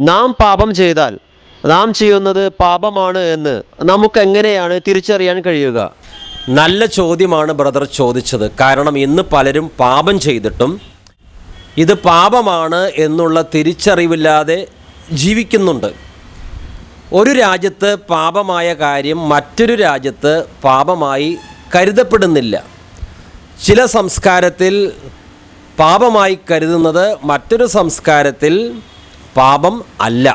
നാം പാപം ചെയ്താൽ നാം ചെയ്യുന്നത് പാപമാണ് എന്ന് നമുക്ക് എങ്ങനെയാണ് തിരിച്ചറിയാൻ കഴിയുക? നല്ല ചോദ്യമാണ് ബ്രദർ ചോദിച്ചത്. കാരണം ഇന്ന് പലരും പാപം ചെയ്തിട്ടും ഇത് പാപമാണ് എന്നുള്ള തിരിച്ചറിവില്ലാതെ ജീവിക്കുന്നുണ്ട്. ഒരു രാജ്യത്ത് പാപമായ കാര്യം മറ്റൊരു രാജ്യത്ത് പാപമായി കരുതപ്പെടുന്നില്ല. ചില സംസ്കാരത്തിൽ പാപമായി കരുതുന്നത് മറ്റൊരു സംസ്കാരത്തിൽ പാപം അല്ല.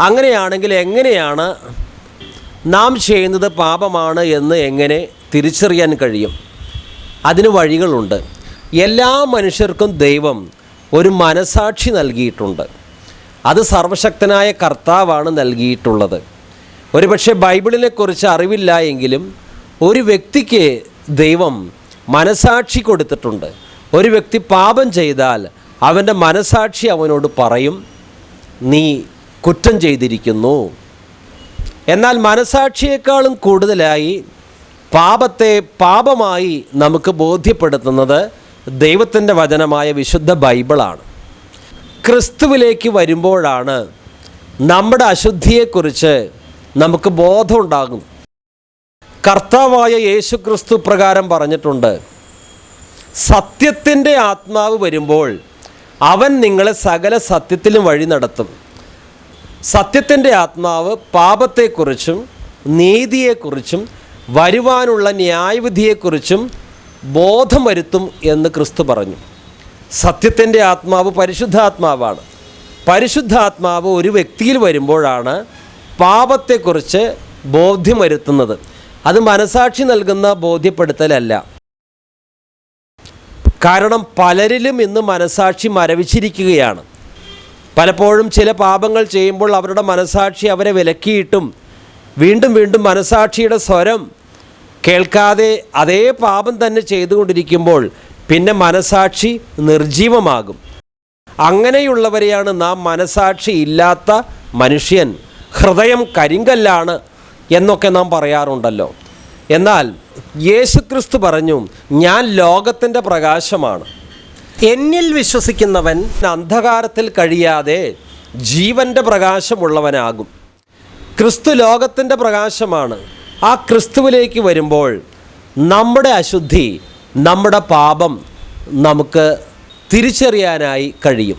അങ്ങനെയാണെങ്കിൽ എങ്ങനെയാണ് നാം ചെയ്യുന്നത് പാപമാണ് എന്ന് എങ്ങനെ തിരിച്ചറിയാൻ കഴിയും? അതിന് വഴികളുണ്ട്. എല്ലാ മനുഷ്യർക്കും ദൈവം ഒരു മനസാക്ഷി നൽകിയിട്ടുണ്ട്. അത് സർവശക്തനായ കർത്താവാണ് നൽകിയിട്ടുള്ളത്. ഒരുപക്ഷെ ബൈബിളിനെക്കുറിച്ച് അറിവില്ല എങ്കിലും ഒരു വ്യക്തിക്ക് ദൈവം മനസാക്ഷി കൊടുത്തിട്ടുണ്ട്. ഒരു വ്യക്തി പാപം ചെയ്താൽ അവന്റെ മനസാക്ഷി അവനോട് പറയും നീ കുറ്റം ചെയ്തിരിക്കുന്നു. എന്നാൽ മനസാക്ഷിയേക്കാളും കൂടുതലായി പാപത്തെ പാപമായി നമുക്ക് ബോധ്യപ്പെടുത്തുന്നത് ദൈവത്തിന്റെ വചനമായ വിശുദ്ധ ബൈബിളാണ്. ക്രിസ്തുവിലേക്ക് വരുമ്പോഴാണ് നമ്മുടെ അശുദ്ധിയെക്കുറിച്ച് നമുക്ക് ബോധമുണ്ടാകും കർത്താവായ യേശു ക്രിസ്തു പ്രകാരം പറഞ്ഞിട്ടുണ്ട് സത്യത്തിന്റെ ആത്മാവ് വരുമ്പോൾ അവൻ നിങ്ങളെ സകല സത്യത്തിലും വഴി നടത്തും. സത്യത്തിന്റെ ആത്മാവ് പാപത്തെക്കുറിച്ചും നീതിയെക്കുറിച്ചും വരുവാനുള്ള ന്യായവിധിയെക്കുറിച്ചും ബോധം വരുത്തും എന്ന് ക്രിസ്തു പറഞ്ഞു. സത്യത്തിന്റെ ആത്മാവ് പരിശുദ്ധാത്മാവാണ്. പരിശുദ്ധാത്മാവ് ഒരു വ്യക്തിയിൽ വരുമ്പോഴാണ് പാപത്തെക്കുറിച്ച് ബോധ്യം വരുത്തുന്നത്. അത് മനസാക്ഷി നൽകുന്ന ബോധ്യപ്പെടുത്തലല്ല. കാരണം പലരിലും ഇന്ന് മനസാക്ഷി മരവിച്ചിരിക്കുകയാണ്. പലപ്പോഴും ചില പാപങ്ങൾ ചെയ്യുമ്പോൾ അവരുടെ മനസാക്ഷി അവരെ വിലക്കിയിട്ടും വീണ്ടും വീണ്ടും മനസാക്ഷിയുടെ സ്വരം കേൾക്കാതെ അതേ പാപം തന്നെ ചെയ്തുകൊണ്ടിരിക്കുമ്പോൾ പിന്നെ മനസാക്ഷി നിർജീവമാകും അങ്ങനെയുള്ളവരെയാണ് നാം മനസാക്ഷി ഇല്ലാത്ത മനുഷ്യൻ. ഹൃദയം കരിങ്കല്ലാണ് എന്നൊക്കെ നാം പറയാറുണ്ടല്ലോ. എന്നാൽ യേശുക്രിസ്തു പറഞ്ഞു ഞാൻ ലോകത്തിന്റെ പ്രകാശമാണ്. എന്നിൽ വിശ്വസിക്കുന്നവൻ അന്ധകാരത്തിൽ കഴിയാതെ ജീവന്റെ പ്രകാശമുള്ളവനാകും. ക്രിസ്തു ലോകത്തിന്റെ പ്രകാശമാണ്. ആ ക്രിസ്തുവിലേക്ക് വരുമ്പോൾ നമ്മുടെ അശുദ്ധി നമ്മുടെ പാപം നമുക്ക് തിരിച്ചറിയാനായി കഴിയും.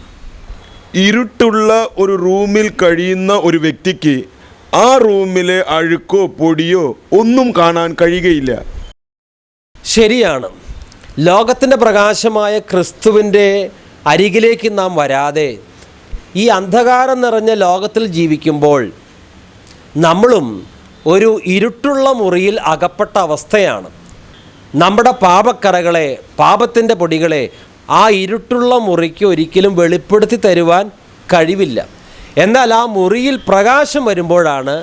ഇരുട്ടുള്ള ഒരു റൂമിൽ കഴിയുന്ന ഒരു വ്യക്തിക്ക് ആ റൂമിലെ അഴുക്കോ പൊടിയോ ഒന്നും കാണാൻ കഴിയുകയില്ല. ശരിയാണ്. ലോകത്തിന്റെ പ്രകാശമായ ക്രിസ്തുവിന്റെ അരികിലേക്ക് നാം വരാതെ ഈ അന്ധകാരം നിറഞ്ഞ ലോകത്തിൽ ജീവിക്കുമ്പോൾ നമ്മളും ഒരു ഇരുട്ടുള്ള മുറിയിൽ അകപ്പെട്ട അവസ്ഥയാണ്. നമ്മുടെ പാപക്കറകളെ പാപത്തിന്റെ പൊടികളെ ആ ഇരുട്ടുള്ള മുറിക്ക് ഒരിക്കലും വെളിപ്പെടുത്തി തരുവാൻ കഴിവില്ല. എന്നാൽ ആ മുറിയിൽ പ്രകാശം വരുമ്പോഴാണ്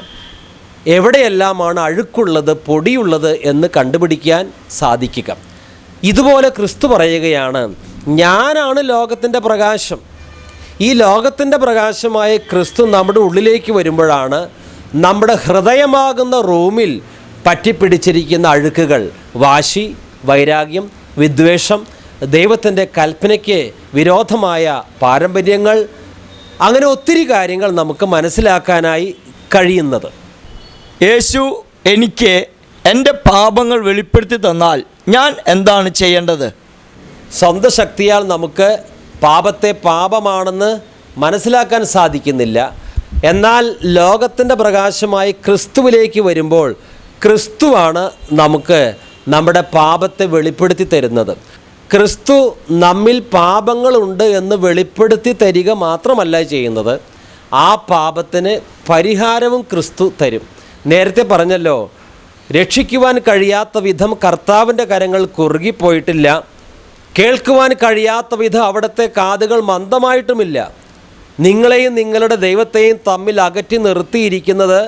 എവിടെയെല്ലാമാണ് അഴുക്കുള്ളത് പൊടിയുള്ളത് എന്ന് കണ്ടുപിടിക്കാൻ സാധിക്കുക. ഇതുപോലെ ക്രിസ്തു പറയുകയാണ് ഞാനാണ് ലോകത്തിന്റെ പ്രകാശം. ഈ ലോകത്തിന്റെ പ്രകാശമായ ക്രിസ്തു നമ്മുടെ ഉള്ളിലേക്ക് വരുമ്പോഴാണ് നമ്മുടെ ഹൃദയമാകുന്ന റൂമിൽ പറ്റിപ്പിടിച്ചിരിക്കുന്ന അഴുക്കുകൾ. വാശി വൈരാഗ്യം വിദ്വേഷം ദൈവത്തിന്റെ കൽപ്പനയ്ക്ക് വിരോധമായ പാരമ്പര്യങ്ങൾ അങ്ങനെ ഒത്തിരി കാര്യങ്ങൾ നമുക്ക് മനസ്സിലാക്കാനായി കഴിയുന്നത്. യേശു എനിക്ക് എന്റെ പാപങ്ങൾ വെളിപ്പെടുത്തി തന്നാൽ ഞാൻ എന്താണ് ചെയ്യേണ്ടത്? സ്വന്തം ശക്തിയാൽ നമുക്ക് പാപത്തെ പാപമാണെന്ന് മനസ്സിലാക്കാൻ സാധിക്കുന്നില്ല. എന്നാൽ ലോകത്തിന്റെ പ്രകാശമായി ക്രിസ്തുവിലേക്ക് വരുമ്പോൾ ക്രിസ്തുവാണ് നമുക്ക് നമ്മുടെ പാപത്തെ വെളിപ്പെടുത്തി തരുന്നത്. ക്രിസ്തു നമ്മിൽ പാപങ്ങളുണ്ട് എന്ന് വെളിപ്പെടുത്തി തരിക മാത്രമല്ല ചെയ്യുന്നത്. ആ പാപത്തിന് പരിഹാരവും ക്രിസ്തു തരും. നേരത്തെ പറഞ്ഞല്ലോ രക്ഷിക്കുവാൻ കഴിയാത്ത വിധം കർത്താവിന്റെ കരങ്ങൾ കുറുകിപ്പോയിട്ടില്ല. കേൾക്കുവാൻ കഴിയാത്ത വിധം അവിടുത്തെ കാതുകൾ മന്ദമായിട്ടുമില്ല. നിങ്ങളെയും നിങ്ങളുടെ ദൈവത്തെയും തമ്മിൽ അകറ്റി നിർത്തിയിരിക്കുന്നത്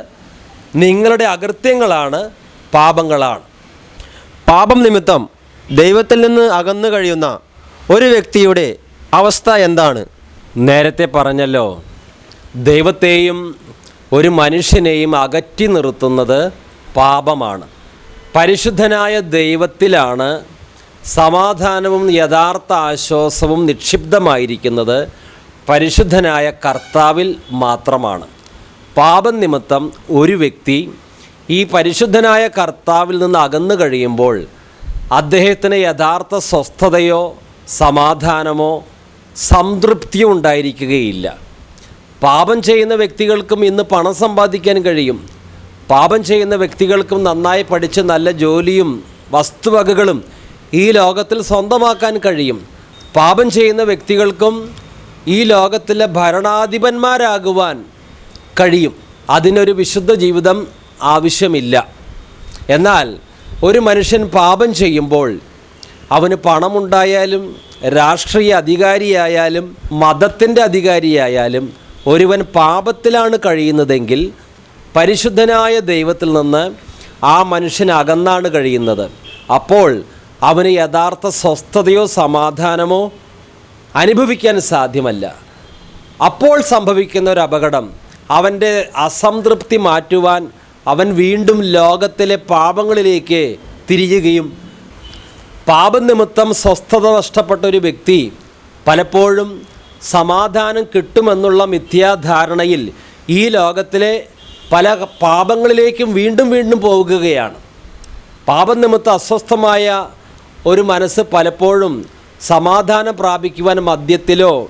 നിങ്ങളുടെ അകൃത്യങ്ങളാണ് പാപങ്ങളാണ്. പാപം നിമിത്തം ദൈവത്തിൽ നിന്ന് അകന്നു കഴിയുന്ന ഒരു വ്യക്തിയുടെ അവസ്ഥ എന്താണ്? നേരത്തെ പറഞ്ഞല്ലോ ദൈവത്തെയും ഒരു മനുഷ്യനെയും അകറ്റി നിർത്തുന്നത് പാപമാണ്. പരിശുദ്ധനായ ദൈവത്തിലാണ് സമാധാനവും യഥാർത്ഥ ആശ്വാസവും നിക്ഷിപ്തമായിരിക്കുന്നത്. പരിശുദ്ധനായ കർത്താവിൽ മാത്രമാണ്. പാപം നിമിത്തം ഒരു വ്യക്തി ഈ പരിശുദ്ധനായ കർത്താവിൽ നിന്ന് അകന്നു കഴിയുമ്പോൾ അദ്ദേഹത്തിന് യഥാർത്ഥ സ്വസ്ഥതയോ സമാധാനമോ സംതൃപ്തിയോ ഉണ്ടായിരിക്കുകയില്ല. പാപം ചെയ്യുന്ന വ്യക്തികൾക്കും ഇന്ന് പണം സമ്പാദിക്കാൻ കഴിയും. പാപം ചെയ്യുന്ന വ്യക്തികൾക്കും നന്നായി പഠിച്ച് നല്ല ജോലിയും വസ്തുവകകളും ഈ ലോകത്തിൽ സ്വന്തമാക്കാൻ കഴിയും. പാപം ചെയ്യുന്ന വ്യക്തികൾക്കും ഈ ലോകത്തിലെ ഭരണാധിപന്മാരാകുവാൻ കഴിയും. അതിനൊരു വിശുദ്ധ ജീവിതം ആവശ്യമില്ല. എന്നാൽ ഒരു മനുഷ്യൻ പാപം ചെയ്യുമ്പോൾ അവന് പണമുണ്ടായാലും രാഷ്ട്രീയ അധികാരിയായാലും മതത്തിന്റെ അധികാരിയായാലും ഒരുവൻ പാപത്തിലാണ് കഴിയുന്നതെങ്കിൽ പരിശുദ്ധനായ ദൈവത്തിൽ നിന്ന് ആ മനുഷ്യൻ അകന്നാണ് കഴിയുന്നത്. അപ്പോൾ അവന് യഥാർത്ഥ സ്വസ്ഥതയോ സമാധാനമോ അനുഭവിക്കാൻ സാധ്യമല്ല. അപ്പോൾ സംഭവിക്കുന്ന ഒരു അപകടം. അവന്റെ അസംതൃപ്തി മാറ്റുവാൻ അവൻ വീണ്ടും ലോകത്തിലെ പാപങ്ങളിലേക്ക് തിരിയുകയും പാപനിമിത്തം സ്വസ്ഥത നഷ്ടപ്പെട്ട ഒരു വ്യക്തി പലപ്പോഴും സമാധാനം കിട്ടുമെന്നുള്ള മിഥ്യാധാരണയിൽ ഈ ലോകത്തിലെ പല പാപങ്ങളിലേക്കും വീണ്ടും വീണ്ടും പോകുകയാണ്. പാപം നിമിത്തം അസ്വസ്ഥമായ ഒരു മനസ്സ് പലപ്പോഴും സമാധാനം പ്രാപിക്കുവാൻ മദ്യത്തിലോ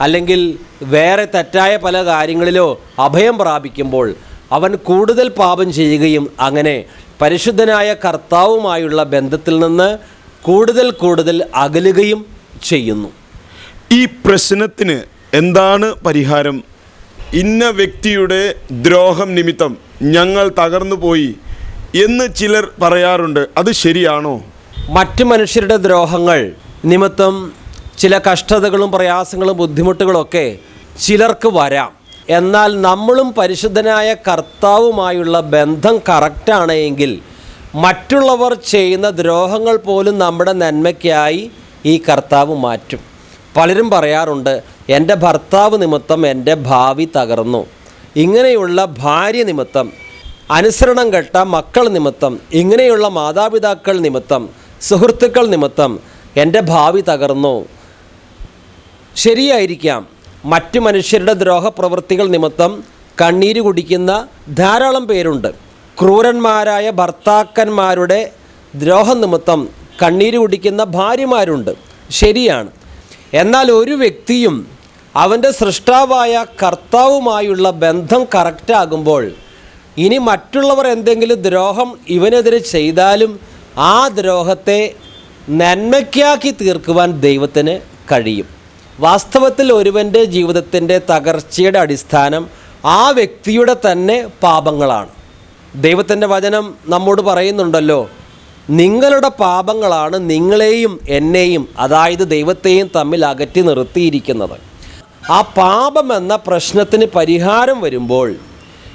അല്ലെങ്കിൽ വേറെ തെറ്റായ പല കാര്യങ്ങളിലോ അഭയം പ്രാപിക്കുമ്പോൾ അവൻ കൂടുതൽ പാപം ചെയ്യുകയും അങ്ങനെ പരിശുദ്ധനായ കർത്താവുമായുള്ള ബന്ധത്തിൽ നിന്ന് കൂടുതൽ കൂടുതൽ അകലുകയും ചെയ്യുന്നു. ഈ പ്രശ്നത്തിന് എന്താണ് പരിഹാരം? ഇന്ന വ്യക്തിയുടെ ദ്രോഹം നിമിത്തം ഞങ്ങൾ തകർന്നു പോയി എന്ന് ചിലർ പറയാറുണ്ട്. അത് ശരിയാണോ? മറ്റു മനുഷ്യരുടെ ദ്രോഹങ്ങൾ നിമിത്തം ചില കഷ്ടതകളും പ്രയാസങ്ങളും ബുദ്ധിമുട്ടുകളൊക്കെ ചിലർക്ക് വരാം. എന്നാൽ നമ്മളും പരിശുദ്ധനായ കർത്താവുമായുള്ള ബന്ധം കറക്റ്റാണ് എങ്കിൽ മറ്റുള്ളവർ ചെയ്യുന്ന ദ്രോഹങ്ങൾ പോലും നമ്മുടെ നന്മയ്ക്കായി ഈ കർത്താവ് മാറ്റും. പലരും പറയാറുണ്ട് എന്റെ ഭർത്താവ് നിമിത്തം എന്റെ ഭാവി തകർന്നു. ഇങ്ങനെയുള്ള ഭാര്യ നിമിത്തം അനുസരണം കെട്ട മക്കൾ നിമിത്തം ഇങ്ങനെയുള്ള മാതാപിതാക്കൾ നിമിത്തം സുഹൃത്തുക്കൾ നിമിത്തം എന്റെ ഭാവി തകർന്നു. ശരിയായിരിക്കാം. മറ്റു മനുഷ്യരുടെ ദ്രോഹപ്രവൃത്തികൾ നിമിത്തം കണ്ണീര് കുടിക്കുന്ന ധാരാളം പേരുണ്ട്. ക്രൂരന്മാരായ ഭർത്താക്കന്മാരുടെ ദ്രോഹം നിമിത്തം കണ്ണീര് കുടിക്കുന്ന ഭാര്യമാരുണ്ട്. ശരിയാണ്. എന്നാൽ ഒരു വ്യക്തിയും അവന്റെ സൃഷ്ടാവായ കർത്താവുമായുള്ള ബന്ധം കറക്റ്റാകുമ്പോൾ ഇനി മറ്റുള്ളവർ എന്തെങ്കിലും ദ്രോഹം ഇവനെതിരെ ചെയ്താലും ആ ദ്രോഹത്തെ നന്മയ്ക്കാക്കി തീർക്കുവാൻ ദൈവത്തിന് കഴിയും. വാസ്തവത്തിൽ ഒരുവന്റെ ജീവിതത്തിന്റെ തകർച്ചയുടെ അടിസ്ഥാനം ആ വ്യക്തിയുടെ തന്നെ പാപങ്ങളാണ്. ദൈവത്തിന്റെ വചനം നമ്മോട് പറയുന്നുണ്ടല്ലോ നിങ്ങളുടെ പാപങ്ങളാണ് നിങ്ങളെയും എന്നെയും അതായത് ദൈവത്തെയും തമ്മിൽ അകറ്റി നിർത്തിയിരിക്കുന്നത്. ആ പാപം എന്ന പ്രശ്നത്തിന് പരിഹാരം വരുമ്പോൾ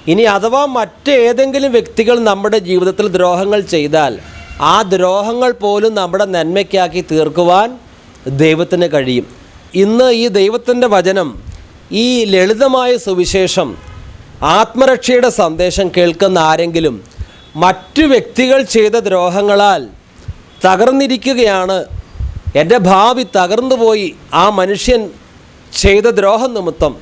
ഇനി അഥവാ മറ്റേതെങ്കിലും വ്യക്തികൾ നമ്മുടെ ജീവിതത്തിൽ ദ്രോഹങ്ങൾ ചെയ്താൽ ആ ദ്രോഹങ്ങൾ പോലും നമ്മുടെ നന്മയ്ക്കാക്കി തീർക്കുവാൻ ദൈവത്തിന് കഴിയും. ഇന്ന് ഈ ദൈവത്തിന്റെ വചനം ഈ ലളിതമായ സുവിശേഷം ആത്മരക്ഷയുടെ സന്ദേശം കേൾക്കുന്ന ആരെങ്കിലും മറ്റു വ്യക്തികൾ ചെയ്ത ദ്രോഹങ്ങളാൽ തകർന്നിരിക്കുകയാണ്. എന്റെ ഭാവി തകർന്നുപോയി ആ മനുഷ്യൻ ചെയ്ത ദ്രോഹം നിമിത്തം.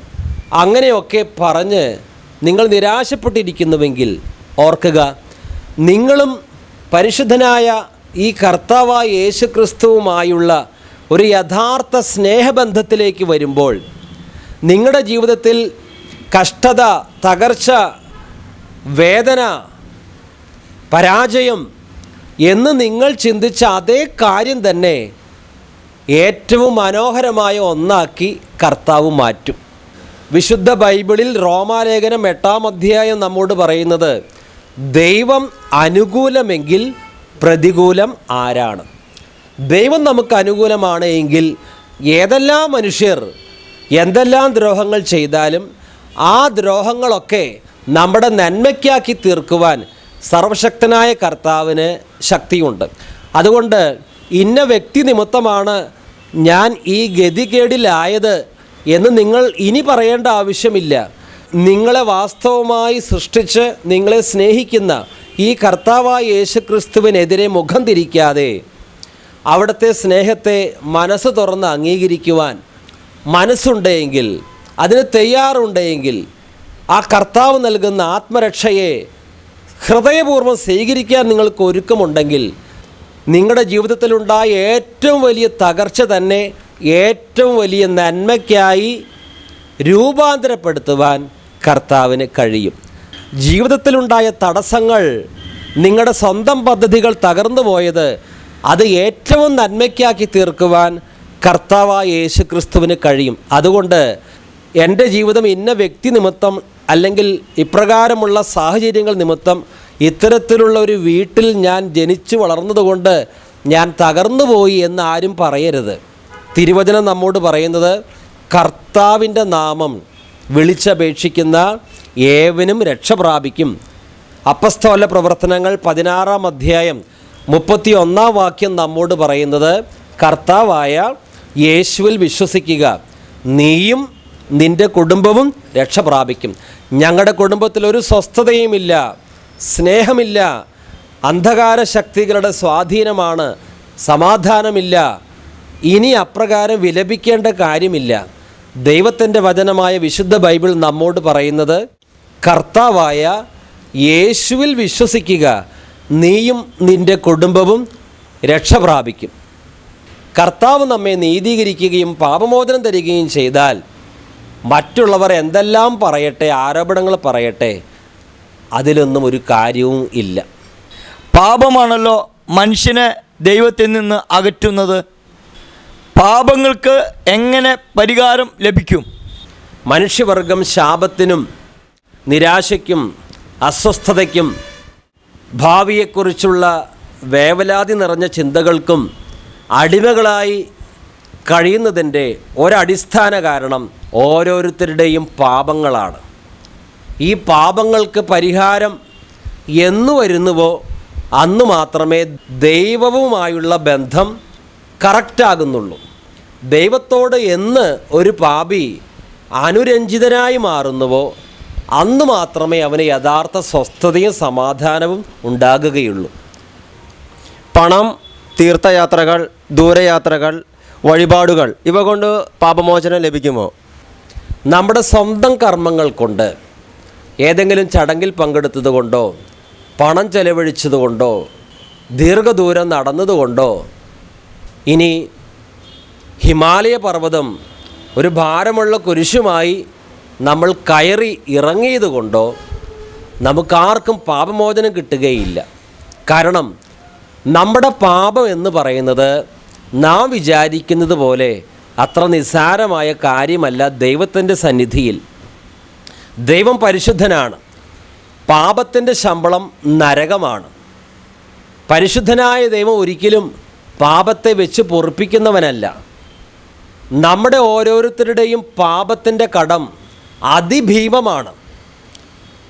അങ്ങനെയൊക്കെ പറഞ്ഞ് നിങ്ങൾ നിരാശപ്പെട്ടിരിക്കുന്നുവെങ്കിൽ ഓർക്കുക നിങ്ങളും പരിശുദ്ധനായ ഈ കർത്താവായ യേശുക്രിസ്തുവുമായുള്ള ഒരു യഥാർത്ഥ സ്നേഹബന്ധത്തിലേക്ക് വരുമ്പോൾ നിങ്ങളുടെ ജീവിതത്തിൽ കഷ്ടത തകർച്ച വേദന പരാജയം എന്ന് നിങ്ങൾ ചിന്തിച്ച അതേ കാര്യം തന്നെ ഏറ്റവും മനോഹരമായ ഒന്നാക്കി കർത്താവ് മാറ്റും. വിശുദ്ധ ബൈബിളിൽ റോമാലേഖനം എട്ടാം അധ്യായം നമ്മോട് പറയുന്നത് ദൈവം അനുകൂലമെങ്കിൽ പ്രതികൂലം ആരാണ്? ദൈവം നമുക്ക് അനുകൂലമാണ് എങ്കിൽ ഏതെല്ലാം മനുഷ്യർ എന്തെല്ലാം ദ്രോഹങ്ങൾ ചെയ്താലും ആ ദ്രോഹങ്ങളൊക്കെ നമ്മുടെ നന്മയ്ക്കാക്കി തീർക്കുവാൻ സർവശക്തനായ കർത്താവിന് ശക്തിയുണ്ട്. അതുകൊണ്ട് ഇന്ന വ്യക്തി നിമിത്തമാണ് ഞാൻ ഈ ഗതികേടിലായത് എന്ന് നിങ്ങൾ ഇനി പറയേണ്ട ആവശ്യമില്ല. നിങ്ങളെ വാസ്തവമായി സൃഷ്ടിച്ച് നിങ്ങളെ സ്നേഹിക്കുന്ന ഈ കർത്താവായ യേശുക്രിസ്തുവിനെതിരെ മുഖം തിരിക്കാതെ അവിടുത്തെ സ്നേഹത്തെ മനസ്സ് തുറന്ന് അംഗീകരിക്കുവാൻ മനസ്സുണ്ടെങ്കിൽ അതിന് തയ്യാറുണ്ടെങ്കിൽ ആ കർത്താവ് നൽകുന്ന ആത്മരക്ഷയെ ഹൃദയപൂർവം സ്വീകരിക്കാൻ നിങ്ങൾക്ക് ഒരുക്കമുണ്ടെങ്കിൽ നിങ്ങളുടെ ജീവിതത്തിലുണ്ടായ ഏറ്റവും വലിയ തകർച്ച തന്നെ ഏറ്റവും വലിയ നന്മയ്ക്കായി രൂപാന്തരപ്പെടുത്തുവാൻ കർത്താവിന് കഴിയും. ജീവിതത്തിലുണ്ടായ തടസ്സങ്ങൾ നിങ്ങളുടെ സ്വന്തം പദ്ധതികൾ തകർന്നു പോയത് അത് ഏറ്റവും നന്മയ്ക്കാക്കി തീർക്കുവാൻ കർത്താവായ യേശു ക്രിസ്തുവിന് കഴിയും. അതുകൊണ്ട് എന്റെ ജീവിതം ഇന്ന വ്യക്തി നിമിത്തം അല്ലെങ്കിൽ ഇപ്രകാരമുള്ള സാഹചര്യങ്ങൾ നിമിത്തം ഇത്തരത്തിലുള്ള ഒരു വീട്ടിൽ ഞാൻ ജനിച്ചു വളർന്നതുകൊണ്ട് ഞാൻ തകർന്നു പോയി എന്ന് ആരും പറയരുത്. തിരുവചനം നമ്മോട് പറയുന്നത് കർത്താവിന്റെ നാമം വിളിച്ചപേക്ഷിക്കുന്ന ഏവനും രക്ഷ പ്രാപിക്കും. അപ്പസ്തോല പ്രവർത്തനങ്ങൾ പതിനാറാം അധ്യായം മുപ്പത്തി ഒന്നാം വാക്യം നമ്മോട് പറയുന്നത് കർത്താവായ യേശുവിൽ വിശ്വസിക്കുക. നീയും നിന്റെ കുടുംബവും രക്ഷ പ്രാപിക്കും. ഞങ്ങളുടെ കുടുംബത്തിൽ ഒരു സ്വസ്ഥതയുമില്ല സ്നേഹമില്ല അന്ധകാര ശക്തികളുടെ സ്വാധീനമാണ് സമാധാനമില്ല ഇനി അപ്രകാരം വിലപിക്കേണ്ട കാര്യമില്ല. ദൈവത്തിന്റെ വചനമായ വിശുദ്ധ ബൈബിൾ നമ്മോട് പറയുന്നത് കർത്താവായ യേശുവിൽ വിശ്വസിക്കുക നീയും നിന്റെ കുടുംബവും രക്ഷ പ്രാപിക്കും. കർത്താവ് നമ്മെ നീതീകരിക്കുകയും പാപമോചനം തരികയും ചെയ്താൽ മറ്റുള്ളവർ എന്തെല്ലാം പറയട്ടെ ആരോപണങ്ങൾ പറയട്ടെ അതിലൊന്നും ഒരു കാര്യവും ഇല്ല. പാപമാണല്ലോ മനുഷ്യനെ ദൈവത്തിൽ നിന്ന് അകറ്റുന്നത്. പാപങ്ങൾക്ക് എങ്ങനെ പരിഹാരം ലഭിക്കും? മനുഷ്യവർഗം ശാപത്തിനും നിരാശയ്ക്കും അസ്വസ്ഥതയ്ക്കും ഭാവിയെക്കുറിച്ചുള്ള വേവലാതി നിറഞ്ഞ ചിന്തകൾക്കും അടിമകളായി കഴിയുന്നതിന്റെ ഒരടിസ്ഥാന കാരണം ഓരോരുത്തരുടെയും പാപങ്ങളാണ്. ഈ പാപങ്ങൾക്ക് പരിഹാരം എന്നു വരുന്നുവോ അന്ന് മാത്രമേ ദൈവവുമായുള്ള ബന്ധം കറക്റ്റാകുന്നുള്ളൂ. ദൈവത്തോട് എന്ന് ഒരു പാപി അനുരഞ്ജിതനായി മാറുന്നുവോ അന്ന് മാത്രമേ അവന് യഥാർത്ഥ സ്വസ്ഥതയും സമാധാനവും ഉണ്ടാകുകയുള്ളൂ. പണം തീർത്ഥയാത്രകൾ ദൂരയാത്രകൾ വഴിപാടുകൾ. ഇവ കൊണ്ട് പാപമോചനം ലഭിക്കുമോ? നമ്മുടെ സ്വന്തം കർമ്മങ്ങൾ കൊണ്ട് ഏതെങ്കിലും ചടങ്ങിൽ പങ്കെടുത്തതുകൊണ്ടോ പണം ചെലവഴിച്ചതുകൊണ്ടോ ദീർഘദൂരം നടന്നതുകൊണ്ടോ ഇനി ഹിമാലയ പർവതം ഒരു ഭാരമുള്ള കുരിശുമായി നമ്മൾ കയറി ഇറങ്ങിയതുകൊണ്ടോ നമുക്കാർക്കും പാപമോചനം കിട്ടുകയില്ല. കാരണം നമ്മുടെ പാപം എന്ന് പറയുന്നത് നാം വിചാരിക്കുന്നത് പോലെ അത്ര നിസ്സാരമായ കാര്യമല്ല ദൈവത്തിന്റെ സന്നിധിയിൽ. ദൈവം പരിശുദ്ധനാണ്. പാപത്തിന്റെ ശമ്പളം നരകമാണ്. പരിശുദ്ധനായ ദൈവം ഒരിക്കലും പാപത്തെ വെച്ച് പൊറുപ്പിക്കുന്നവനല്ല. നമ്മുടെ ഓരോരുത്തരുടെയും പാപത്തിന്റെ കടം അതിഭീമമാണ്.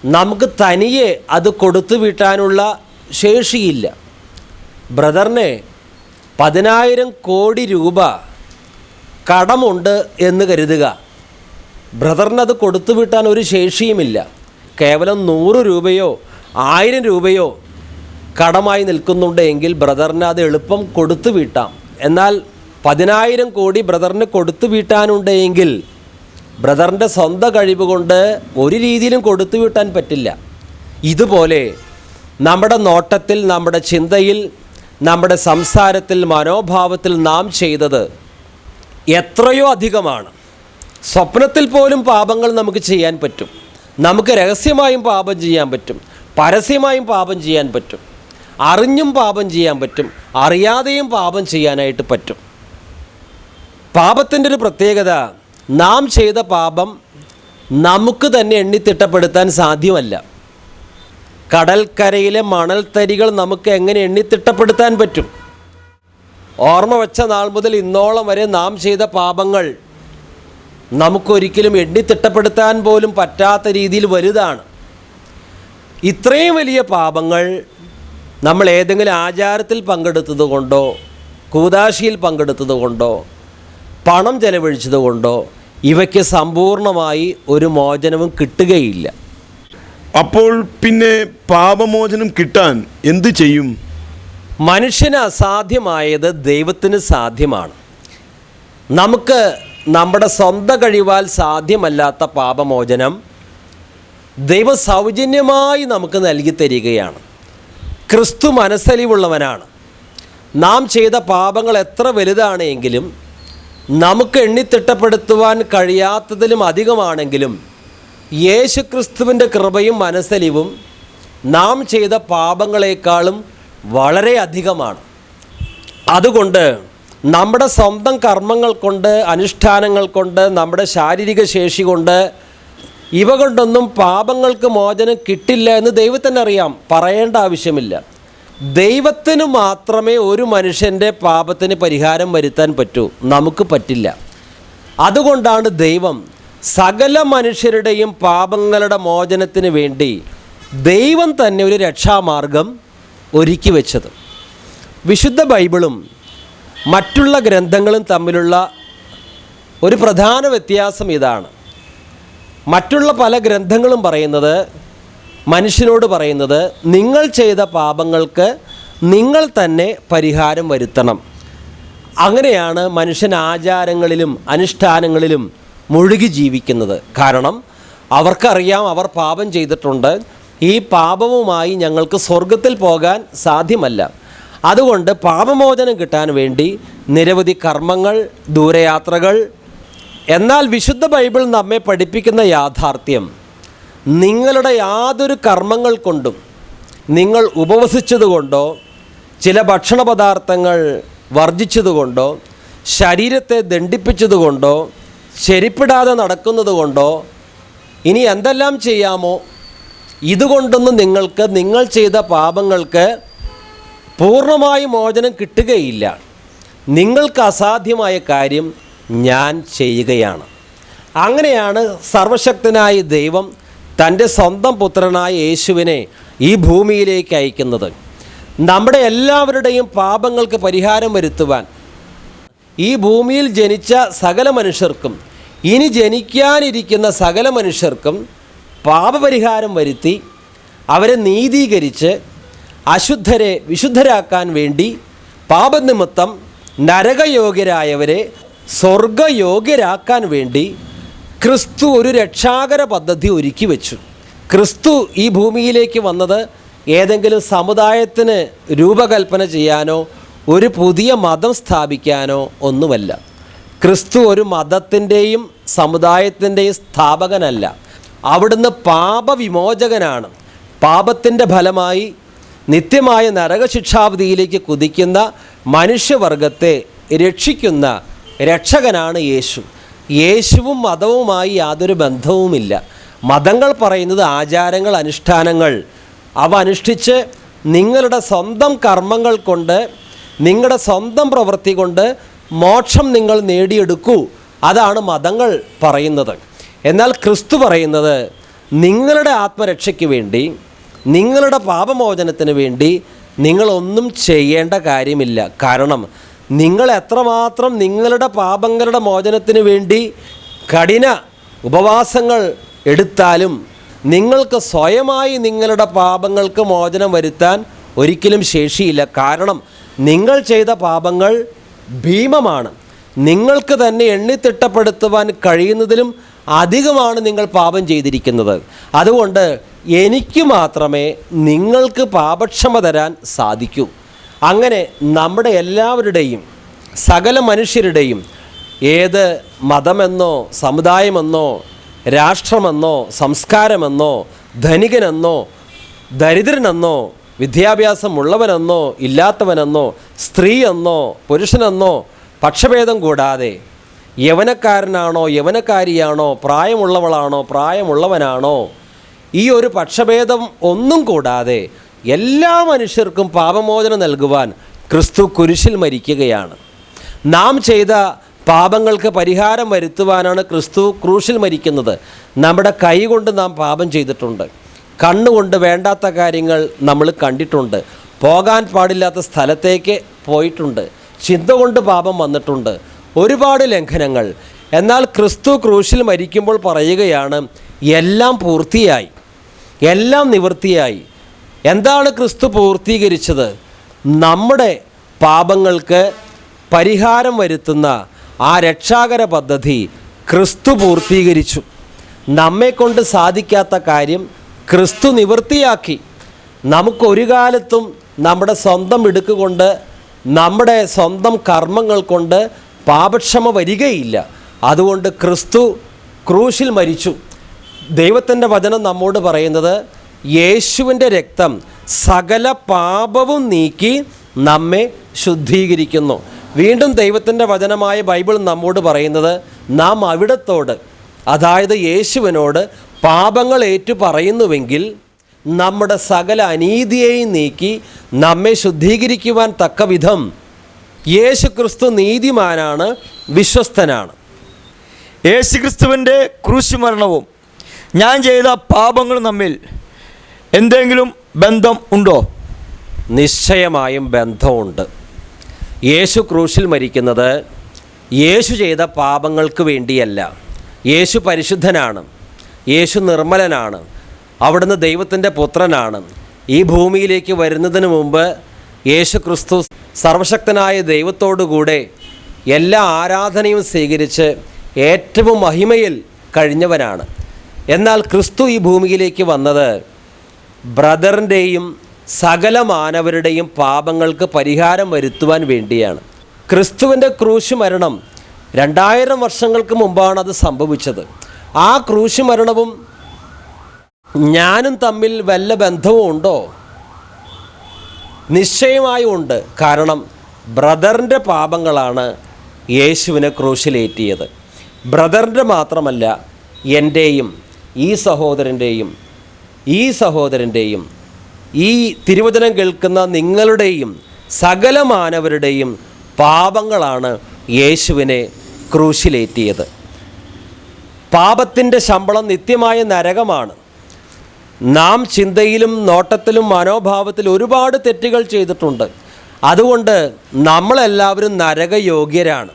നമുക്ക് തനിയെ അത് കൊടുത്തു വിട്ടാനുള്ള ശേഷിയില്ല. ബ്രദറിനെ പതിനായിരം കോടി രൂപ കടമുണ്ട് എന്ന് കരുതുക. ബ്രദറിനത് കൊടുത്തു വിട്ടാൻ ഒരു ശേഷിയുമില്ല. കേവലം നൂറ് രൂപയോ ആയിരം രൂപയോ കടമായി നിൽക്കുന്നുണ്ട് എങ്കിൽ ബ്രദറിന് അത് എളുപ്പം കൊടുത്തു വീട്ടാം. എന്നാൽ പതിനായിരം കോടി ബ്രദറിന് കൊടുത്തു വീട്ടാനുണ്ട് എങ്കിൽ ബ്രദറിന്റെ സ്വന്തം കഴിവ് കൊണ്ട് ഒരു രീതിയിലും കൊടുത്തു വീട്ടാൻ പറ്റില്ല. ഇതുപോലെ നമ്മുടെ നോട്ടത്തിൽ നമ്മുടെ ചിന്തയിൽ നമ്മുടെ സംസാരത്തിൽ മനോഭാവത്തിൽ നാം ചെയ്തത് എത്രയോ അധികമാണ്. സ്വപ്നത്തിൽ പോലും പാപങ്ങൾ നമുക്ക് ചെയ്യാൻ പറ്റും. നമുക്ക് രഹസ്യമായും പാപം ചെയ്യാൻ പറ്റും. പരസ്യമായും പാപം ചെയ്യാൻ പറ്റും. അറിഞ്ഞും പാപം ചെയ്യാൻ പറ്റും. അറിയാതെയും പാപം ചെയ്യാനായിട്ട് പറ്റും. പാപത്തിന്റെ ഒരു പ്രത്യേകത നാം ചെയ്ത പാപം നമുക്ക് തന്നെ എണ്ണിത്തിട്ടപ്പെടുത്താൻ സാധ്യമല്ല. കടൽക്കരയിലെ മണൽത്തരികൾ നമുക്ക് എങ്ങനെ എണ്ണിത്തിട്ടപ്പെടുത്താൻ പറ്റും? ഓർമ്മ വെച്ച നാൾ മുതൽ ഇന്നോളം വരെ നാം ചെയ്ത പാപങ്ങൾ നമുക്കൊരിക്കലും എണ്ണിത്തിട്ടപ്പെടുത്താൻ പോലും പറ്റാത്ത രീതിയിൽ വലുതാണ്. ഇത്രയും വലിയ പാപങ്ങൾ നമ്മൾ ഏതെങ്കിലും ആചാരത്തിൽ പങ്കെടുത്തത് കൊണ്ടോ കൂതാശിയിൽ പങ്കെടുത്തത് കൊണ്ടോ പണം ചെലവഴിച്ചത് കൊണ്ടോ ഇവയ്ക്ക് സമ്പൂർണമായി ഒരു മോചനവും കിട്ടുകയില്ല. അപ്പോൾ പിന്നെ പാപമോചനം കിട്ടാൻ എന്ത് ചെയ്യും? മനുഷ്യന് അസാധ്യമായത് ദൈവത്തിന് സാധ്യമാണ്. നമുക്ക് നമ്മുടെ സ്വന്തം കഴിവാൽ സാധ്യമല്ലാത്ത പാപമോചനം ദൈവം സൗജന്യമായി നമുക്ക് നൽകി തരികയാണ്. ക്രിസ്തു മനസ്സലിവുള്ളവനാണ്. നാം ചെയ്ത പാപങ്ങൾ എത്ര വലുതാണെങ്കിലും നമുക്ക് എണ്ണിത്തിട്ടപ്പെടുത്തുവാൻ കഴിയാത്തതിലും അധികമാണെങ്കിലും യേശു ക്രിസ്തുവിന്റെ കൃപയും മനസ്സലിവും നാം ചെയ്ത പാപങ്ങളെക്കാളും വളരെ അധികമാണ്. അതുകൊണ്ട് നമ്മുടെ സ്വന്തം കർമ്മങ്ങൾ കൊണ്ട് അനുഷ്ഠാനങ്ങൾ കൊണ്ട് നമ്മുടെ ശാരീരിക ശേഷി കൊണ്ട് ഇവ കൊണ്ടൊന്നും പാപങ്ങൾക്ക് മോചനം കിട്ടില്ല എന്ന് ദൈവത്തിന് അറിയാം. പറയേണ്ട ആവശ്യമില്ല. ദൈവത്തിന് മാത്രമേ ഒരു മനുഷ്യന്റെ പാപത്തിന് പരിഹാരം വരുത്താൻ പറ്റൂ. നമുക്ക് പറ്റില്ല. അതുകൊണ്ടാണ് ദൈവം സകല മനുഷ്യരുടെയും പാപങ്ങളുടെ മോചനത്തിന് വേണ്ടി ദൈവം തന്നെ ഒരു രക്ഷാമാർഗം ഒരുക്കി വെച്ചത്. വിശുദ്ധ ബൈബിളും മറ്റുള്ള ഗ്രന്ഥങ്ങളും തമ്മിലുള്ള ഒരു പ്രധാന വ്യത്യാസം ഇതാണ്. മറ്റുള്ള പല ഗ്രന്ഥങ്ങളും പറയുന്നത് മനുഷ്യനോട് പറയുന്നത് നിങ്ങൾ ചെയ്ത പാപങ്ങൾക്ക് നിങ്ങൾ തന്നെ പരിഹാരം വരുത്തണം. അങ്ങനെയാണ് മനുഷ്യൻ ആചാരങ്ങളിലും അനുഷ്ഠാനങ്ങളിലും മുഴുകി ജീവിക്കുന്നത്. കാരണം അവർക്കറിയാം അവർ പാപം ചെയ്തിട്ടുണ്ട്. ഈ പാപവുമായി ഞങ്ങൾക്ക് സ്വർഗത്തിൽ പോകാൻ സാധ്യമല്ല. അതുകൊണ്ട് പാപമോചനം കിട്ടാൻ വേണ്ടി നിരവധി കർമ്മങ്ങൾ ദൂരയാത്രകൾ എന്നാൽ വിശുദ്ധ ബൈബിൾ നമ്മെ പഠിപ്പിക്കുന്ന യാഥാർത്ഥ്യം നിങ്ങളുടെ യാതൊരു കർമ്മങ്ങൾ കൊണ്ടും നിങ്ങൾ ഉപവസിച്ചതുകൊണ്ടോ ചില ഭക്ഷണ പദാർത്ഥങ്ങൾ വർജിച്ചതുകൊണ്ടോ ശരീരത്തെ ദണ്ഡിപ്പിച്ചതുകൊണ്ടോ ചെരിപ്പിടാതെ നടക്കുന്നതുകൊണ്ടോ ഇനി എന്തെല്ലാം ചെയ്യാമോ? ഇതുകൊണ്ടൊന്നും നിങ്ങൾക്ക് നിങ്ങൾ ചെയ്ത പാപങ്ങൾക്ക് പൂർണമായി മോചനം കിട്ടുകയില്ല. നിങ്ങൾക്ക് അസാധ്യമായ കാര്യം ഞാൻ ചെയ്യുകയാണ്. അങ്ങനെയാണ് സർവശക്തനായ ദൈവം തന്റെ സ്വന്തം പുത്രനായ യേശുവിനെ ഈ ഭൂമിയിലേക്ക് അയക്കുന്നത്. നമ്മുടെ എല്ലാവരുടെയും പാപങ്ങൾക്ക് പരിഹാരം വരുത്തുവാൻ ഈ ഭൂമിയിൽ ജനിച്ച സകല മനുഷ്യർക്കും ഇനി ജനിക്കാനിരിക്കുന്ന സകല മനുഷ്യർക്കും പാപപരിഹാരം വരുത്തി അവരെ നീതീകരിച്ച് അശുദ്ധരെ വിശുദ്ധരാക്കാൻ വേണ്ടി പാപനിമിത്തം നരകയോഗ്യരായവരെ സ്വർഗയോഗ്യരാക്കാൻ വേണ്ടി ക്രിസ്തു ഒരു രക്ഷാകര പദ്ധതി ഒരുക്കി വെച്ചു. ക്രിസ്തു ഈ ഭൂമിയിലേക്ക് വന്നത് ഏതെങ്കിലും സമുദായത്തിന് രൂപകൽപ്പന ചെയ്യാനോ ഒരു പുതിയ മതം സ്ഥാപിക്കാനോ ഒന്നുമല്ല. ക്രിസ്തു ഒരു മതത്തിന്റെയും സമുദായത്തിന്റെയും സ്ഥാപകനല്ല. അവിടുന്ന് പാപവിമോചകനാണ്. പാപത്തിന്റെ ഫലമായി നിത്യമായ നരകശിക്ഷാവധിയിലേക്ക് കുതിക്കുന്ന മനുഷ്യവർഗത്തെ രക്ഷിക്കുന്ന രക്ഷകനാണ് യേശു. യേശുവും മതവുമായി യാതൊരു ബന്ധവുമില്ല. മതങ്ങൾ പറയുന്നത് ആചാരങ്ങൾ അനുഷ്ഠാനങ്ങൾ. അവ അനുഷ്ഠിച്ച് നിങ്ങളുടെ സ്വന്തം കർമ്മങ്ങൾ കൊണ്ട് നിങ്ങളുടെ സ്വന്തം പ്രവൃത്തി കൊണ്ട് മോക്ഷം നിങ്ങൾ നേടിയെടുക്കൂ. അതാണ് മതങ്ങൾ പറയുന്നത്. എന്നാൽ ക്രിസ്തു പറയുന്നത് നിങ്ങളുടെ ആത്മരക്ഷയ്ക്ക് വേണ്ടി നിങ്ങളുടെ പാപമോചനത്തിന് വേണ്ടി നിങ്ങളൊന്നും ചെയ്യേണ്ട കാര്യമില്ല. കാരണം നിങ്ങൾ എത്രമാത്രം നിങ്ങളുടെ പാപങ്ങളുടെ മോചനത്തിന് വേണ്ടി കഠിന ഉപവാസങ്ങൾ എടുത്താലും നിങ്ങൾക്ക് സ്വയമായി നിങ്ങളുടെ പാപങ്ങൾക്ക് മോചനം വരുത്താൻ ഒരിക്കലും ശേഷിയില്ല. കാരണം നിങ്ങൾ ചെയ്ത പാപങ്ങൾ ഭീമമാണ്. നിങ്ങൾക്ക് തന്നെ എണ്ണിത്തിട്ടപ്പെടുത്തുവാൻ കഴിയുന്നതിലും അധികമാണ് നിങ്ങൾ പാപം ചെയ്തിരിക്കുന്നത്. അതുകൊണ്ട് എനിക്ക് മാത്രമേ നിങ്ങൾക്ക് പാപക്ഷമ തരാൻ സാധിക്കൂ. അങ്ങനെ നമ്മുടെ എല്ലാവരുടെയും സകല മനുഷ്യരുടെയും ഏത് മതമെന്നോ സമുദായമെന്നോ രാഷ്ട്രമെന്നോ സംസ്കാരമെന്നോ ധനികനെന്നോ ദരിദ്രനെന്നോ വിദ്യാഭ്യാസമുള്ളവനെന്നോ ഇല്ലാത്തവനെന്നോ സ്ത്രീയെന്നോ പുരുഷനെന്നോ പക്ഷഭേദം കൂടാതെ യവനക്കാരനാണോ യവനക്കാരിയാണോ പ്രായമുള്ളവളാണോ പ്രായമുള്ളവനാണോ ഈ ഒരു പക്ഷഭേദം ഒന്നും കൂടാതെ എല്ലാ മനുഷ്യർക്കും പാപമോചനം നൽകുവാൻ ക്രിസ്തു കുരിശിൽ മരിക്കുകയാണ്. നാം ചെയ്ത പാപങ്ങൾക്ക് പരിഹാരം വരുത്തുവാനാണ് ക്രിസ്തു ക്രൂശിൽ മരിക്കുന്നത്. നമ്മുടെ കൈ കൊണ്ട് നാം പാപം ചെയ്തിട്ടുണ്ട്. കണ്ണുകൊണ്ട് വേണ്ടാത്ത കാര്യങ്ങൾ നമ്മൾ കണ്ടിട്ടുണ്ട്. പോകാൻ പാടില്ലാത്ത സ്ഥലത്തേക്ക് പോയിട്ടുണ്ട്. ചിന്ത കൊണ്ട് പാപം വന്നിട്ടുണ്ട്. ഒരുപാട് ലംഘനങ്ങൾ. എന്നാൽ ക്രിസ്തു ക്രൂശിൽ മരിക്കുമ്പോൾ പറയുകയാണ് എല്ലാം പൂർത്തിയായി. എല്ലാം നിവൃത്തിയായി. എന്താണ് ക്രിസ്തു പൂർത്തീകരിച്ചത്? നമ്മുടെ പാപങ്ങൾക്ക് പരിഹാരം വരുത്തുന്ന ആ രക്ഷാകര പദ്ധതി ക്രിസ്തു പൂർത്തീകരിച്ചു. നമ്മെക്കൊണ്ട് സാധിക്കാത്ത കാര്യം ക്രിസ്തു നിവൃത്തിയാക്കി. നമുക്കൊരു കാലത്തും നമ്മുടെ സ്വന്തം ഇടുക്കുകൊണ്ട് നമ്മുടെ സ്വന്തം കർമ്മങ്ങൾ കൊണ്ട് പാപക്ഷമ വരികയില്ല. അതുകൊണ്ട് ക്രിസ്തു ക്രൂശിൽ മരിച്ചു. ദൈവത്തിന്റെ വചനം നമ്മോട് പറയുന്നത് യേശുവിന്റെ രക്തം സകല പാപവും നീക്കി നമ്മെ ശുദ്ധീകരിക്കുന്നു. വീണ്ടും ദൈവത്തിന്റെ വചനമായ ബൈബിൾ നമ്മോട് പറയുന്നത് നാം അവിടത്തോട് അതായത് യേശുവിനോട് പാപങ്ങൾ ഏറ്റു പറയുന്നുവെങ്കിൽ നമ്മുടെ സകല അനീതിയെയും നീക്കി നമ്മെ ശുദ്ധീകരിക്കുവാൻ തക്ക വിധം യേശു ക്രിസ്തു നീതിമാനാണ് വിശ്വസ്തനാണ്. യേശുക്രിസ്തുവിന്റെ ക്രിസ്തുവിന്റെ ക്രൂശുമരണവും ഞാൻ ചെയ്ത പാപങ്ങളും തമ്മിൽ എന്തെങ്കിലും ബന്ധം ഉണ്ടോ? നിശ്ചയമായും ബന്ധമുണ്ട്. യേശു ക്രൂശിൽ മരിക്കുന്നത് യേശു ചെയ്ത പാപങ്ങൾക്ക് വേണ്ടിയല്ല. യേശു പരിശുദ്ധനാണ്. യേശു നിർമ്മലനാണ്. അവിടുന്ന് ദൈവത്തിന്റെ പുത്രനാണ്. ഈ ഭൂമിയിലേക്ക് വരുന്നതിന് മുമ്പ് യേശു ക്രിസ്തു സർവശക്തനായ ദൈവത്തോടുകൂടെ എല്ലാ ആരാധനയും സ്വീകരിച്ച് ഏറ്റവും മഹിമയിൽ കഴിഞ്ഞവനാണ്. എന്നാൽ ക്രിസ്തു ഈ ഭൂമിയിലേക്ക് വന്നത് ബ്രദറിന്റെയും സകല മാനവരുടെയും പാപങ്ങൾക്ക് പരിഹാരം വരുത്തുവാൻ വേണ്ടിയാണ്. ക്രിസ്തുവിന്റെ ക്രൂശ് മരണം രണ്ടായിരം വർഷങ്ങൾക്ക് മുമ്പാണ് അത് സംഭവിച്ചത്. ആ ക്രൂശ് മരണവും ഞാനും തമ്മിൽ വല്ല ബന്ധവും ഉണ്ടോ? നിശ്ചയമായും ഉണ്ട് കാരണം ബ്രദറിന്റെ പാപങ്ങളാണ് യേശുവിനെ ക്രൂശിലേറ്റിയത്. ബ്രദറിന്റെ മാത്രമല്ല എന്റെയും ഈ സഹോദരന്റെയും ഈ സഹോദരന്റെയും ഈ തിരുവചനം കേൾക്കുന്ന നിങ്ങളുടെയും സകല മാനവരുടെയും പാപങ്ങളാണ് യേശുവിനെ ക്രൂശിലേറ്റിയത്. പാപത്തിന്റെ ശമ്പളം നിത്യമായ നരകമാണ്. നാം ചിന്തയിലും നോട്ടത്തിലും മനോഭാവത്തിലും ഒരുപാട് തെറ്റുകൾ ചെയ്തിട്ടുണ്ട്. അതുകൊണ്ട് നമ്മളെല്ലാവരും നരകയോഗ്യരാണ്.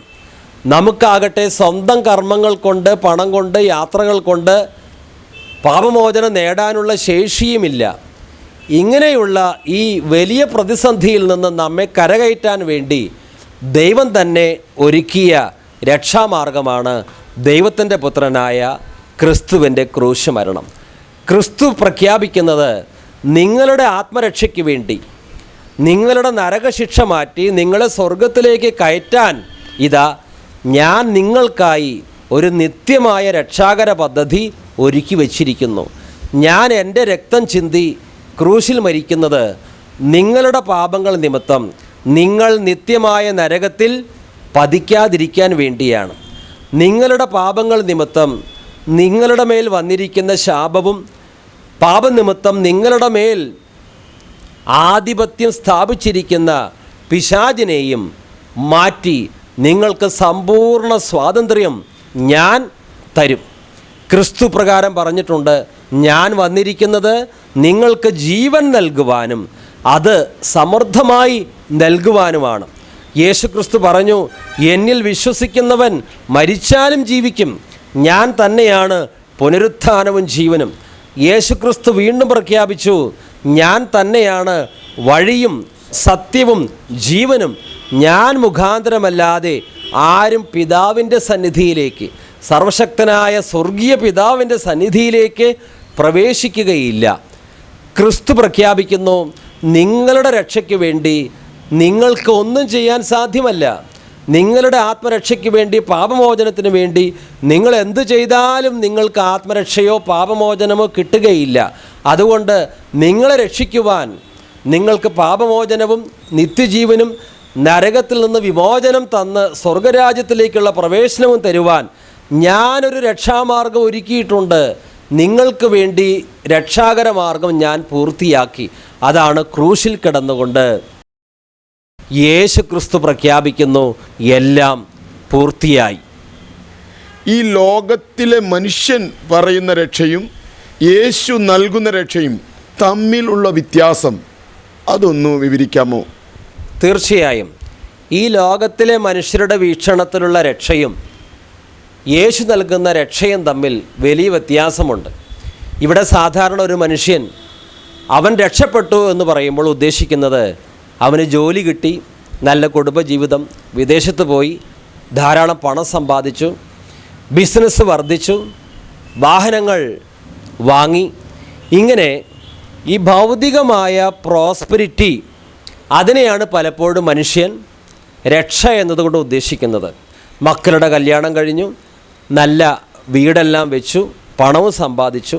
നമുക്കാകട്ടെ സ്വന്തം കർമ്മങ്ങൾ കൊണ്ട് പണം കൊണ്ട് യാത്രകൾ കൊണ്ട് പാപമോചനം നേടാനുള്ള ശേഷിയുമില്ല. ഇങ്ങനെയുള്ള ഈ വലിയ പ്രതിസന്ധിയിൽ നിന്ന് നമ്മെ കരകയറ്റാൻ വേണ്ടി ദൈവം തന്നെ ഒരുക്കിയ രക്ഷാമാർഗമാണ് ദൈവത്തിന്റെ പുത്രനായ ക്രിസ്തുവിന്റെ ക്രൂശ് മരണം ക്രിസ്തു പ്രഖ്യാപിക്കുന്നത് നിങ്ങളുടെ ആത്മരക്ഷയ്ക്ക് വേണ്ടി. നിങ്ങളുടെ നരകശിക്ഷ മാറ്റി നിങ്ങളെ സ്വർഗത്തിലേക്ക് കയറ്റാൻ ഇതാ ഞാൻ നിങ്ങൾക്കായി ഒരു നിത്യമായ രക്ഷാകര പദ്ധതി ഒരുക്കി വച്ചിരിക്കുന്നു. ഞാൻ എന്റെ രക്തം ചിന്തി ക്രൂശിൽ മരിക്കുന്നത് നിങ്ങളുടെ പാപങ്ങൾ നിമിത്തം. നിങ്ങൾ നിത്യമായ നരകത്തിൽ പതിക്കാതിരിക്കാൻ വേണ്ടിയാണ്. നിങ്ങളുടെ പാപങ്ങൾ നിമിത്തം നിങ്ങളുടെ മേൽ വന്നിരിക്കുന്ന ശാപവും പാപനിമിത്തം നിങ്ങളുടെ മേൽ ആധിപത്യം സ്ഥാപിച്ചിരിക്കുന്ന പിശാചിനെയും മാറ്റി നിങ്ങൾക്ക് സമ്പൂർണ സ്വാതന്ത്ര്യം ഞാൻ തരും. ക്രിസ്തു പ്രകാരം പറഞ്ഞിട്ടുണ്ട് ഞാൻ വന്നിരിക്കുന്നത് നിങ്ങൾക്ക് ജീവൻ നൽകുവാനും അത് സമൃദ്ധമായി നൽകുവാനുമാണ്. യേശു ക്രിസ്തു പറഞ്ഞു എന്നിൽ വിശ്വസിക്കുന്നവൻ മരിച്ചാലും ജീവിക്കും. ഞാൻ തന്നെയാണ് പുനരുത്ഥാനവും ജീവനും. യേശുക്രിസ്തു വീണ്ടും പ്രഖ്യാപിച്ചു ഞാൻ തന്നെയാണ് വഴിയും സത്യവും ജീവനും. ഞാൻ മുഖാന്തരമല്ലാതെ ആരും പിതാവിന്റെ സന്നിധിയിലേക്ക് സർവശക്തനായ സ്വർഗീയ പിതാവിന്റെ സന്നിധിയിലേക്ക് പ്രവേശിക്കുകയില്ല. ക്രിസ്തു പ്രഖ്യാപിക്കുന്നു നിങ്ങളുടെ രക്ഷയ്ക്ക് വേണ്ടി നിങ്ങൾക്ക് ഒന്നും ചെയ്യാൻ സാധ്യമല്ല. നിങ്ങളുടെ ആത്മരക്ഷയ്ക്ക് വേണ്ടി പാപമോചനത്തിന് വേണ്ടി നിങ്ങൾ എന്ത് ചെയ്താലും നിങ്ങൾക്ക് ആത്മരക്ഷയോ പാപമോചനമോ കിട്ടുകയില്ല. അതുകൊണ്ട് നിങ്ങളെ രക്ഷിക്കുവാൻ നിങ്ങൾക്ക് പാപമോചനവും നിത്യജീവനും നരകത്തിൽ നിന്ന് വിമോചനം തന്ന് സ്വർഗരാജ്യത്തിലേക്കുള്ള പ്രവേശനവും തരുവാൻ ഞാനൊരു രക്ഷാമാർഗം ഒരുക്കിയിട്ടുണ്ട്. നിങ്ങൾക്ക് വേണ്ടി രക്ഷാകരമാർഗം ഞാൻ പൂർത്തിയാക്കി. അതാണ് ക്രൂശിൽ കിടന്നുകൊണ്ട്. യേശു ക്രിസ്തു പ്രഖ്യാപിക്കുന്നു എല്ലാം പൂർത്തിയായി. ഈ ലോകത്തിലെ മനുഷ്യൻ പറയുന്ന രക്ഷയും യേശു നൽകുന്ന രക്ഷയും തമ്മിലുള്ള വ്യത്യാസം അതൊന്ന് വിവരിക്കാമോ? തീർച്ചയായും. ഈ ലോകത്തിലെ മനുഷ്യരുടെ വീക്ഷണത്തിലുള്ള രക്ഷയും യേശു നൽകുന്ന രക്ഷയും തമ്മിൽ വലിയ വ്യത്യാസമുണ്ട്. ഇവിടെ സാധാരണ ഒരു മനുഷ്യൻ അവൻ രക്ഷപ്പെട്ടു എന്ന് പറയുമ്പോൾ ഉദ്ദേശിക്കുന്നത് അവന് ജോലി കിട്ടി നല്ല കുടുംബജീവിതം വിദേശത്ത് പോയി ധാരാളം പണം സമ്പാദിച്ചു ബിസിനസ് വർദ്ധിച്ചു വാഹനങ്ങൾ വാങ്ങി. ഇങ്ങനെ ഈ ഭൗതികമായ പ്രോസ്പെരിറ്റി അതിനെയാണ് പലപ്പോഴും മനുഷ്യൻ രക്ഷ എന്നതുകൊണ്ട് ഉദ്ദേശിക്കുന്നത്. മക്കളുടെ കല്യാണം കഴിഞ്ഞു നല്ല വീടെല്ലാം വെച്ചു പണവും സമ്പാദിച്ചു.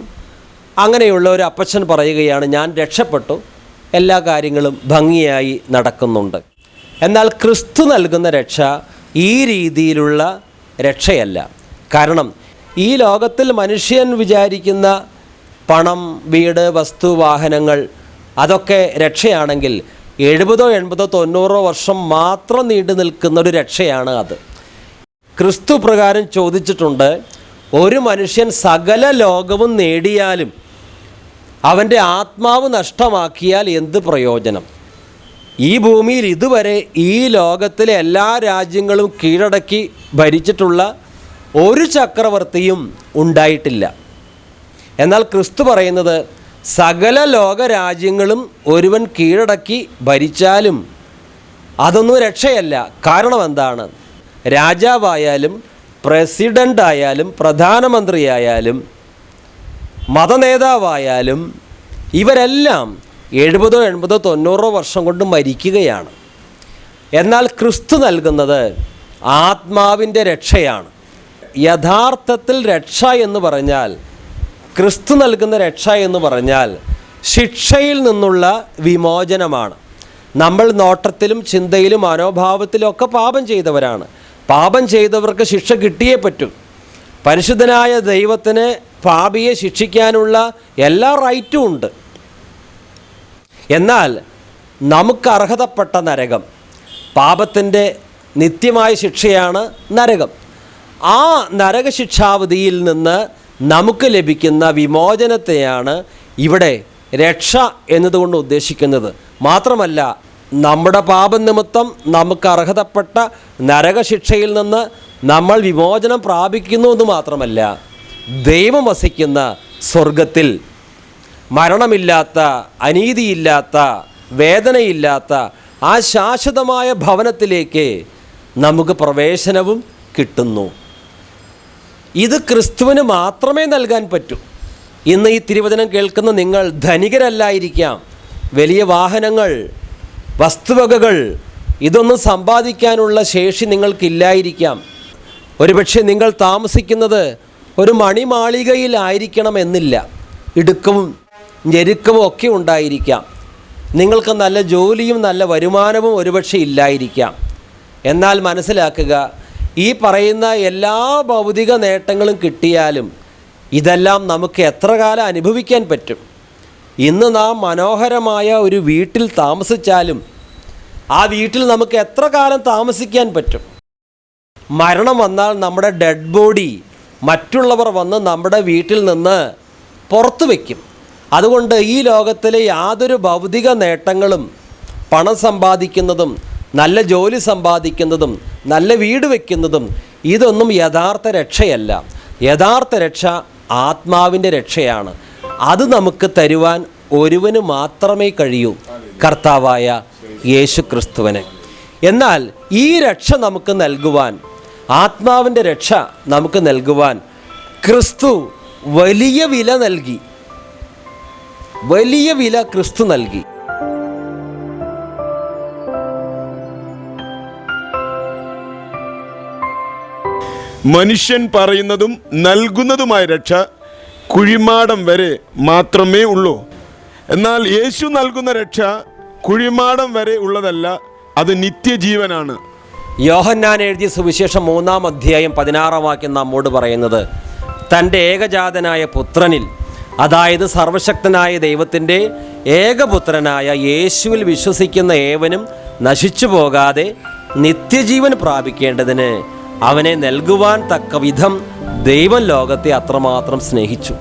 അങ്ങനെയുള്ള ഒരു അപ്പച്ചൻ പറയുകയാണ് ഞാൻ രക്ഷപ്പെട്ടു എല്ലാ കാര്യങ്ങളും ഭംഗിയായി നടക്കുന്നുണ്ട്. എന്നാൽ ക്രിസ്തു നൽകുന്ന രക്ഷ ഈ രീതിയിലുള്ള രക്ഷയല്ല. കാരണം ഈ ലോകത്തിൽ മനുഷ്യൻ വിചാരിക്കുന്ന പണം വീട് വസ്തു വാഹനങ്ങൾ അതൊക്കെ രക്ഷയാണെങ്കിൽ എഴുപതോ എൺപതോ തൊണ്ണൂറോ വർഷം മാത്രം നീണ്ടു നിൽക്കുന്ന ഒരു രക്ഷയാണ് അത്. ക്രിസ്തു പ്രകാരം ചോദിച്ചിട്ടുണ്ട് ഒരു മനുഷ്യൻ സകല ലോകവും നേടിയാലും അവന്റെ ആത്മാവ് നഷ്ടമാക്കിയാൽ എന്ത് പ്രയോജനം? ഈ ഭൂമിയിൽ ഇതുവരെ ഈ ലോകത്തിലെ എല്ലാ രാജ്യങ്ങളും കീഴടക്കി ഭരിച്ചിട്ടുള്ള ഒരു ചക്രവർത്തിയും ഉണ്ടായിട്ടില്ല. എന്നാൽ ക്രിസ്തു പറയുന്നത് സകല ലോക രാജ്യങ്ങളും ഒരുവൻ കീഴടക്കി ഭരിച്ചാലും അതൊന്നും രക്ഷയല്ല. കാരണം എന്താണ്? രാജാവായാലും പ്രസിഡന്റായാലും പ്രധാനമന്ത്രിയായാലും മതനേതാവായാലും ഇവരെല്ലാം എഴുപതോ എൺപതോ തൊണ്ണൂറോ വർഷം കൊണ്ട് മരിക്കുകയാണ്. എന്നാൽ ക്രിസ്തു നൽകുന്നത് ആത്മാവിന്റെ രക്ഷയാണ്. യഥാർത്ഥത്തിൽ രക്ഷ എന്ന് പറഞ്ഞാൽ ക്രിസ്തു നൽകുന്ന രക്ഷ എന്ന് പറഞ്ഞാൽ ശിക്ഷയിൽ നിന്നുള്ള വിമോചനമാണ്. നമ്മൾ നോട്ടത്തിലും ചിന്തയിലും മനോഭാവത്തിലും ഒക്കെ പാപം ചെയ്തവരാണ്. പാപം ചെയ്തവർക്ക് ശിക്ഷ കിട്ടിയേ പറ്റൂ. പരിശുദ്ധനായ ദൈവത്തിന് പാപിയെ ശിക്ഷിക്കാനുള്ള എല്ലാ റൈറ്റും ഉണ്ട്. എന്നാൽ നമുക്ക് അർഹതപ്പെട്ട നരകം പാപത്തിന്റെ നിത്യമായ ശിക്ഷയാണ് നരകം. ആ നരകശിക്ഷാവധിയിൽ നിന്ന് നമുക്ക് ലഭിക്കുന്ന വിമോചനത്തെയാണ് ഇവിടെ രക്ഷ എന്നതുകൊണ്ട് ഉദ്ദേശിക്കുന്നത്. മാത്രമല്ല നമ്മുടെ പാപനിമിത്തം നമുക്ക് അർഹതപ്പെട്ട നരകശിക്ഷയിൽ നിന്ന് നമ്മൾ വിമോചനം പ്രാപിക്കുന്നു എന്ന് മാത്രമല്ല ദൈവം വസിക്കുന്ന സ്വർഗത്തിൽ മരണമില്ലാത്ത അനീതിയില്ലാത്ത വേദനയില്ലാത്ത ആ ശാശ്വതമായ ഭവനത്തിലേക്ക് നമുക്ക് പ്രവേശനവും കിട്ടുന്നു. ഇത് ക്രിസ്തുവിന് മാത്രമേ നൽകാൻ പറ്റൂ. ഇന്ന് ഈ തിരുവചനം കേൾക്കുന്ന നിങ്ങൾ ധനികരല്ലായിരിക്കാം. വലിയ വാഹനങ്ങൾ വസ്തുവകകൾ ഇതൊന്നും സമ്പാദിക്കാനുള്ള ശേഷി നിങ്ങൾക്കില്ലായിരിക്കാം. ഒരുപക്ഷെ നിങ്ങൾ താമസിക്കുന്നത് ഒരു മണിമാളികയിലായിരിക്കണം എന്നില്ല ഇടുക്കവും ഞെരുക്കവും ഒക്കെ ഉണ്ടായിരിക്കാം. നിങ്ങൾക്ക് നല്ല ജോലിയും നല്ല വരുമാനവും ഒരുപക്ഷെ ഇല്ലായിരിക്കാം. എന്നാൽ മനസ്സിലാക്കുക ഈ പറയുന്ന എല്ലാ ഭൗതിക നേട്ടങ്ങളും കിട്ടിയാലും ഇതെല്ലാം നമുക്ക് എത്ര കാലം അനുഭവിക്കാൻ പറ്റും? ഇന്ന് നാം മനോഹരമായ ഒരു വീട്ടിൽ താമസിച്ചാലും ആ വീട്ടിൽ നമുക്ക് എത്ര കാലം താമസിക്കാൻ പറ്റും? മരണം വന്നാൽ നമ്മുടെ ഡെഡ് ബോഡി മറ്റുള്ളവർ വന്ന് നമ്മുടെ വീട്ടിൽ നിന്ന് പുറത്തു വയ്ക്കും അതുകൊണ്ട് ഈ ലോകത്തിലെ യാതൊരു ഭൗതിക നേട്ടങ്ങളും പണം സമ്പാദിക്കുന്നതും നല്ല ജോലി സമ്പാദിക്കുന്നതും നല്ല വീട് വയ്ക്കുന്നതും ഇതൊന്നും യഥാർത്ഥ രക്ഷയല്ല. യഥാർത്ഥ രക്ഷ ആത്മാവിന്റെ രക്ഷയാണ്. അത് നമുക്ക് തരുവാൻ ഒരുവന് മാത്രമേ കഴിയൂ കർത്താവായ യേശു ക്രിസ്തുവിന് എന്നാൽ ഈ രക്ഷ നമുക്ക് നൽകുവാൻ ആത്മാവിന്റെ രക്ഷ നമുക്ക് നൽകുവാൻ ക്രിസ്തു വലിയ വില നൽകി. വലിയ വില ക്രിസ്തു നൽകി. മനുഷ്യൻ പറയുന്നതും നൽകുന്നതുമായ രക്ഷ കുഴിമാടം വരെ മാത്രമേ ഉള്ളൂ. എന്നാൽ യേശു നൽകുന്ന രക്ഷ കുഴിമാടം വരെ ഉള്ളതല്ല അത് നിത്യജീവനാണ്. യോഹന്നാൻ എഴുതിയ സുവിശേഷം മൂന്നാം അധ്യായം പതിനാറാം വാക്യം നമ്മോട് പറയുന്നത് തന്റെ ഏകജാതനായ പുത്രനിൽ അതായത് സർവശക്തനായ ദൈവത്തിന്റെ ഏകപുത്രനായ യേശുവിൽ വിശ്വസിക്കുന്ന ഏവനും നശിച്ചു പോകാതെ നിത്യജീവൻ പ്രാപിക്കേണ്ടതിന് അവനെ നൽകുവാൻ തക്ക വിധം ദൈവം ലോകത്തെ അത്രമാത്രം സ്നേഹിച്ചു.